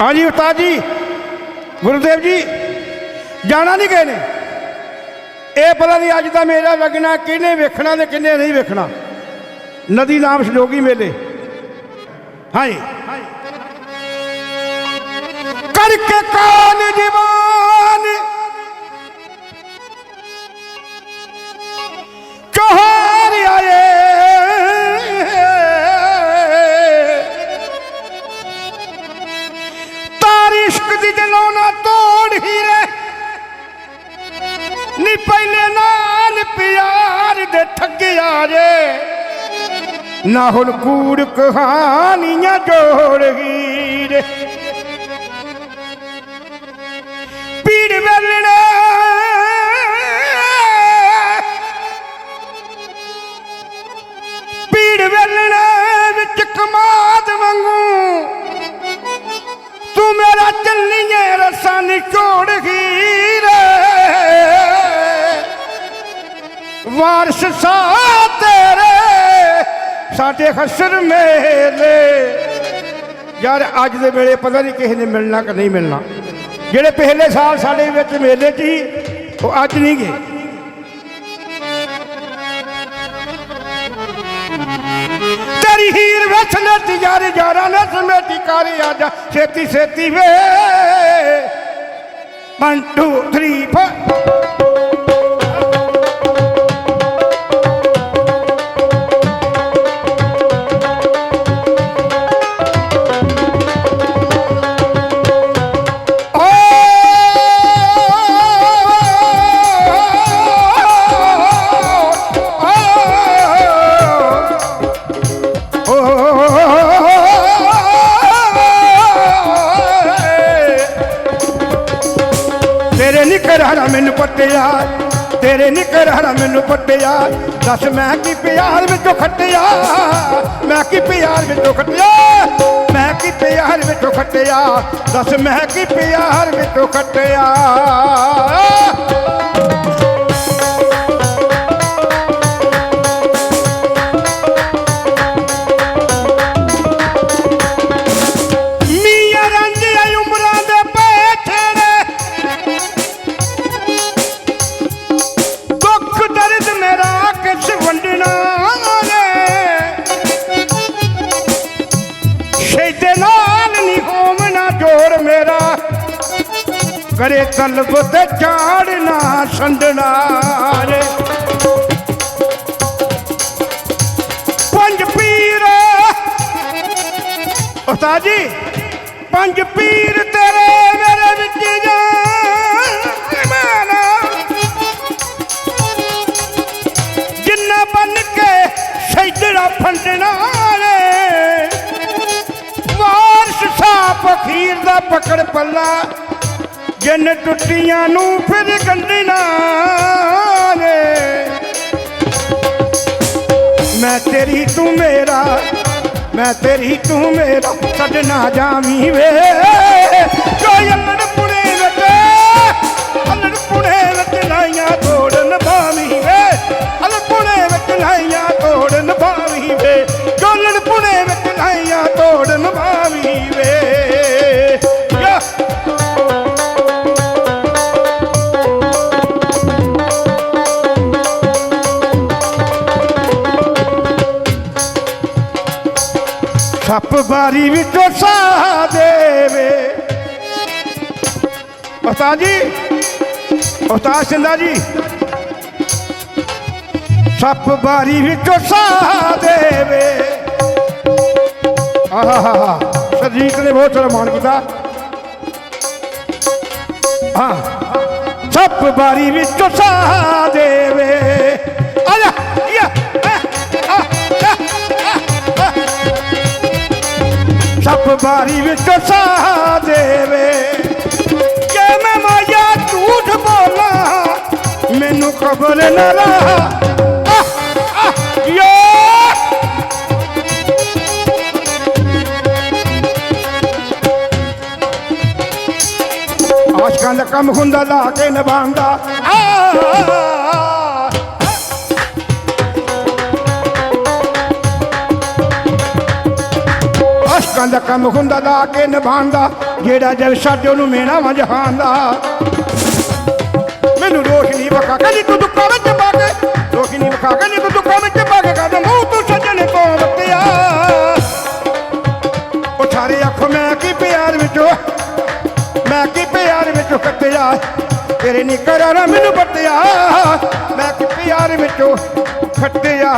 ਹਾਂਜੀ ਉਸਤਾਦ ਜੀ, ਗੁਰਦੇਵ ਜੀ, ਜਾਣਾ ਨਹੀਂ ਗਏ ਨੇ? ਇਹ ਪਤਾ ਨਹੀਂ ਅੱਜ ਦਾ ਮੇਰਾ ਲੱਗਣਾ ਕਿਹਨੇ ਵੇਖਣਾ ਤੇ ਕਿਹਨੇ ਨਹੀਂ ਵੇਖਣਾ। ਨਦੀ ਨਾਮ ਸੰਜੋਗੀ ਮੇਲੇ। ਹਾਂਜੀ। ਕਰਕੇ ਕਾਨ ਜਵਾਨ? ਦੇ ਠੱਗਿਆ ਜੇ। ਨਾ ਹੁਣ ਕੂੜ ਕਹਾਣੀਆਂ ਜੋੜ ਹੀਰੇ ਪੀੜ ਵੇਲਣੇ। ਪੀੜ ਵੇਲਣੇ ਵਿੱਚ ਕਮਾਦ ਵਾਂਗੂ। ਤੂੰ ਮੇਰਾ ਚੱਲੀਏ ਰਸਾਂ ਨਿਚੋੜ ਹੀਰੇ ਵਾਰਸ ਸਾ ਤੇਰੇ, ਸਾਡੇ ਖਸਰ ਮੇਲੇ। ਯਾਰ, ਅੱਜ ਦੇ ਵੇਲੇ ਪਤਾ ਨਹੀਂ ਕਿਸੇ ਨੇ ਮਿਲਣਾ ਕਿ ਨਹੀਂ ਮਿਲਣਾ। ਜਿਹੜੇ ਪਹਿਲੇ ਸਾਲ ਸਾਡੇ ਵਿੱਚ ਮੇਲੇ 'ਚ ਹੀ ਉਹ ਅੱਜ ਨਹੀਂ ਗਏ। ਤੇਰੀ ਹੀਰ ਵਿੱਚ ਨੱਚ ਯਾਰ ਯਾਰਾਂ ਨੇ ਸਮੇਟੀ ਕਰ ਆ ਜਾ ਛੇਤੀ ਛੇਤੀ ਵੇ। 1 2 3 4 ਤੇਰੇ ਨਿਕਰ ਹਰਾ ਮੈਨੂੰ ਪੱਟਿਆ। ਤੇਰੇ ਨਿਕਰ ਹਰਾ ਮੈਨੂੰ ਪੱਟਿਆ। ਦੱਸ ਮੈਂ ਕੀ ਪਿਆਰ ਵਿੱਚੋਂ ਖੱਟਿਆ? ਮੈਂ ਕੀ ਪਿਆਰ ਵਿੱਚੋਂ ਖੱਟਿਆ? ਮੈਂ ਕੀ ਪਿਆਰ ਵਿੱਚੋਂ ਖੱਟਿਆ? ਦੱਸ ਮੈਂ ਕੀ ਪਿਆਰ ਵਿੱਚੋਂ ਖੱਟਿਆ? ਕਰੇ ਤਲਬ ਤੇ ਝਾੜਨਾ ਸੰਡਣਾ ਰੇ ਪੰਜ ਪੀਰ। ਉਸਤਾਦ ਜੀ, ਪੰਜ ਪੀਰ ਤੇਰੇ ਮੇਰੇ ਵਿੱਚ ਜਾਨ ਜਿੰਨਾ ਬਨ ਕੇ ਸੈਦੜਾ ਫੰਡਣਾ ਨੇ ਵਾਰਸ ਸਾਪ ਅਖੀਰ ਦਾ ਪਕੜ ਪੱਲਾ। ਜਿੰਨ ਟੁੱਟੀਆਂ ਨੂੰ ਫਿਰ ਗੰਢਣਾ ਨੇ। ਮੈਂ ਤੇਰੀ ਤੂੰ ਮੇਰਾ, ਮੈਂ ਤੇਰੀ ਤੂੰ ਮੇਰਾ ਛੱਡਣਾ ਜਾਵੀਂ ਵੇ। ਸੱਪ ਬਾਰੀ ਵਿੱਚੋਂ ਸਾਹ ਦੇਵੇ। ਉਸਤਾਦ ਜੀ ਉਸਤਾਦ ਸਿੰਦਾ ਜੀ, ਸੱਪ ਬਾਰੀ ਵਿੱਚੋਂ ਸਾਹ ਦੇਵੇ। ਆਹਾ ਸਰਜੀਤ ਨੇ ਬਹੁਤ ਸਾਰਾ ਮਾਣ ਕੀਤਾ। ਹਾਂ, ਸੱਪ ਬਾਰੀ ਵਿੱਚੋਂ ਸਾਹ ਦੇਵੇ। ਸੱਪ ਬਾਰੀ ਵਿੱਚ ਸਾਹ ਦੇਵੇ। ਕਿ ਮੈਂ ਮਾਇਆ ਝੂਠ ਬੋਲਾਂ ਮੈਨੂੰ ਖਬਰ ਨਾ ਰਹਾ ਆਹ, ਯੋ। ਆਸ਼ਕਾਂ ਦਾ ਕੰਮ ਹੁੰਦਾ ਲਾ ਕੇ ਨਿਭਾਉਂਦਾ। ਆ ਹੱਕਾਂ ਦਾ ਕੰਮ ਹੁੰਦਾ ਦਾ ਕੇ ਨਿਭਾਉਂਦਾ। ਜਿਹੜਾ ਜਗ ਛੱਡ ਉਹਨੂੰ ਮੇਣਾ ਵਾ ਮੈਨੂੰ ਰੋਸ਼ਨੀ ਵਖਾ ਕਹਿੰਦੀ ਤੂੰ ਦੁੱਖਾਂ ਵਿੱਚ ਪਾ ਕੇ, ਰੋਸ਼ਨੀ ਵਖਾ ਕਦੀ ਤੂੰ ਦੁੱਖਾਂ ਵਿੱਚ ਪਾ ਕੇ ਕਦਮ ਮੂੰਹ ਤੂੰ ਸੱਜਣ ਤੋਂ ਵਤਿਆ ਉਹ ਸਾਰੇ ਅੱਖ ਮੈਂ ਕੀ ਪਿਆਰ ਵਿੱਚੋਂ, ਮੈਂ ਕੀ ਪਿਆਰ ਵਿੱਚੋਂ ਕੱਟਿਆ? ਤੇਰੇ ਨੀ ਕਰਾਰਾ ਮੈਨੂੰ ਬੱਟਿਆ ਮੈਂ ਕੀ ਪਿਆਰ ਵਿੱਚੋਂ ਖੱਟਿਆ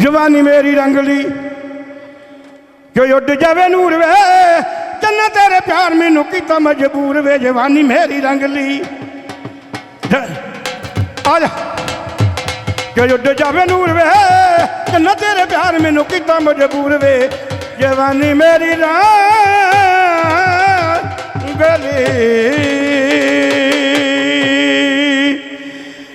ਜਵਾਨੀ ਮੇਰੀ ਰੰਗ ਲਈ। ਜੋ ਉੱਡ ਜਾਵੇ ਨੂਰ ਵੇ? ਚੰਨਾ ਤੇਰੇ ਪਿਆਰ ਮੈਨੂੰ ਕੀਤਾ ਮਜਬੂਰ ਵੇ, ਜਵਾਨੀ ਮੇਰੀ ਰੰਗਲੀ ਜ- ਆ ਜਾ। ਜੋ ਉੱਡ ਜਾਵੇ ਨੂਰ ਵੇ? ਚੰਨਾ ਤੇਰੇ ਪਿਆਰ ਮੈਨੂੰ ਕੀਤਾ ਮਜਬੂਰ ਵੇ, ਜਵਾਨੀ ਮੇਰੀ ਰੰਗਲੀ